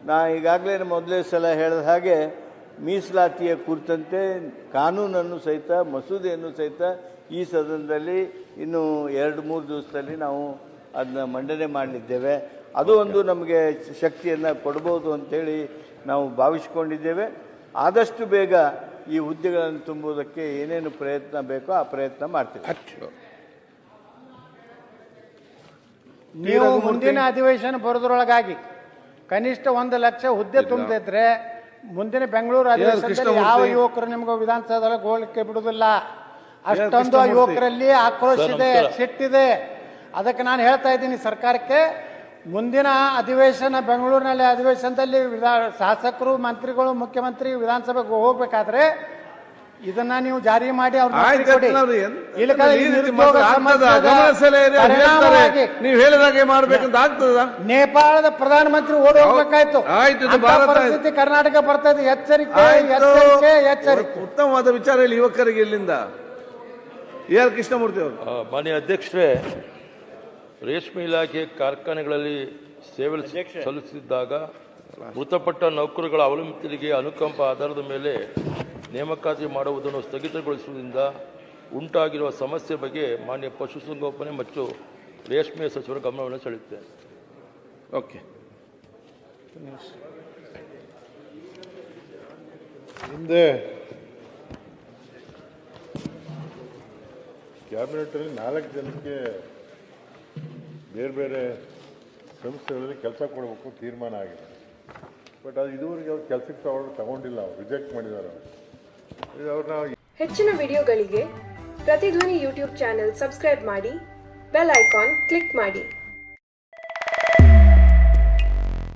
ನಾ ಈಗಾಗಲೇ ಮೊದಲೇ ಸಲ ಹೇಳಿದ ಹಾಗೆ ಮೀಸಲಾತಿಯ ಕುರಿತಂತೆ ಕಾನೂನನ್ನು ಸಹಿತ, ಮಸೂದೆಯನ್ನು ಸಹಿತ ಈ ಸದನದಲ್ಲಿ ಇನ್ನು ಎರಡು, ಮೂರು ದಿವಸದಲ್ಲಿ ನಾವು ಅದನ್ನ ಮಂಡನೆ ಮಾಡಲಿದ್ದೇವೆ. ಅದು ಒಂದು ನಮಗೆ ಶಕ್ತಿಯನ್ನು ಕೊಡ್ಬೋದು ಅಂಥೇಳಿ ನಾವು ಭಾವಿಸ್ಕೊಂಡಿದ್ದೇವೆ. ಆದಷ್ಟು ಬೇಗ ಈ ಹುದ್ದೆಗಳನ್ನು ತುಂಬುವುದಕ್ಕೆ ಏನೇನು ಪ್ರಯತ್ನ ಬೇಕೋ ಆ ಪ್ರಯತ್ನ ಮಾಡ್ತೀವಿ. ನೀವು ಮುಂದಿನ ಅಧಿವೇಶನ ಬರೋದ್ರೊಳಗಾಗಿ ಕನಿಷ್ಠ ಒಂದು ಲಕ್ಷ ಹುದ್ದೆ ತುಂಬಿದ್ರೆ ಮುಂದಿನ ಬೆಂಗಳೂರು ಅಧಿವೇಶನದಲ್ಲಿ ಯಾವ ಯುವಕರು ನಿಮ್ಗೆ ವಿಧಾನಸೌಧದಲ್ಲಿ ಹೋಗ್ಲಿಕ್ಕೆ ಬಿಡುವುದಿಲ್ಲ. ಅಷ್ಟೊಂದು ಯುವಕರಲ್ಲಿ ಆಕ್ರೋಶ ಇದೆ ಸಿಟ್ಟಿದೆ ಅದಕ್ಕೆ ನಾನು ಹೇಳ್ತಾ ಇದ್ದೀನಿ ಸರ್ಕಾರಕ್ಕೆ ಮುಂದಿನ ಅಧಿವೇಶನ ಬೆಂಗಳೂರಿನಲ್ಲಿ ಅಧಿವೇಶನದಲ್ಲಿ ವಿಧಾ ಶಾಸಕರು ಮಂತ್ರಿಗಳು ಮುಖ್ಯಮಂತ್ರಿ ವಿಧಾನಸಭೆಗೆ ಹೋಗ್ಬೇಕಾದ್ರೆ ಇದನ್ನ ನೀವು ಜಾರಿ ಮಾಡಿ ಅವ್ರ ನೀವು ಹೇಳಿದಾಗೆ ಮಾಡ್ಬೇಕಂತ ಆಗ್ತದ? ನೇಪಾಳದ ಪ್ರಧಾನಮಂತ್ರಿ ಓಡಿ ಹೋಗ್ಬೇಕಾಯ್ತು. ಆಯ್ತು, ಇದು ಭಾರತ ಪರಿಸ್ಥಿತಿ ಕರ್ನಾಟಕ ಬರ್ತದೆ ಎಚ್ಚರಿಕೆ. ಎಚ್ಚರಿಕೆ ಎಚ್ಚರಿಕೆ. ಉತ್ತಮವಾದ ವಿಚಾರ ಹೇಳಿ ಯುವಕರಿಗೆ ಇಲ್ಲಿಂದ. ಎ ಆರ್ ಕೃಷ್ಣಮೂರ್ತಿ ಅವರು. ಮಾನ್ಯ ಅಧ್ಯಕ್ಷರೇ ರೇಷ್ಮೆ ಇಲಾಖೆ ಕಾರ್ಖಾನೆಗಳಲ್ಲಿ ಸೇವೆ ಸಲ್ಲಿಸಿದ್ದಾಗ ಮೃತಪಟ್ಟ ನೌಕರಗಳ ಅವಲಂಬಿತರಿಗೆ ಅನುಕಂಪ ಆಧಾರದ ಮೇಲೆ ನೇಮಕಾತಿ ಮಾಡುವುದನ್ನು ಸ್ಥಗಿತಗೊಳಿಸುವುದರಿಂದ ಉಂಟಾಗಿರುವ ಸಮಸ್ಯೆ ಬಗ್ಗೆ ಮಾನ್ಯ ಪಶುಸಂಗೋಪನೆ ಮತ್ತು ರೇಷ್ಮೆ ಸಚಿವರ ಗಮನವನ್ನು ಸೆಳೆಯುತ್ತೇನೆ. ಓಕೆ. ಹಿಂದೆ ಕ್ಯಾಬಿನೆಟಲ್ಲಿ ನಾಲ್ಕು ಜನಕ್ಕೆ ಬೇರೆ ಬೇರೆ ಸಂಸ್ಥೆಗಳಲ್ಲಿ ಕೆಲಸ ಕೊಡಬೇಕು, ತೀರ್ಮಾನ ಆಗಿದೆ. ಬಟ್ ಅದು ಇದುವರೆಗೆ ಅವ್ರು ಕೆಲಸಕ್ಕೆ ತಗೊಂಡು ತಗೊಂಡಿಲ್ಲ, ಅವ್ರು ರಿಜೆಕ್ಟ್ ಮಾಡಿದ್ದಾರೆ ಅವರು. ಅವ್ರನ್ನ ಹೆಚ್ಚಿನ ವಿಡಿಯೋಗಳಿಗೆ ಪ್ರತಿಧ್ವನಿ ಯೂಟ್ಯೂಬ್ ಚಾನೆಲ್ ಸಬ್ಸ್ಕ್ರೈಬ್ ಮಾಡಿ, ಬೆಲ್ ಐಕಾನ್ ಕ್ಲಿಕ್ ಮಾಡಿ.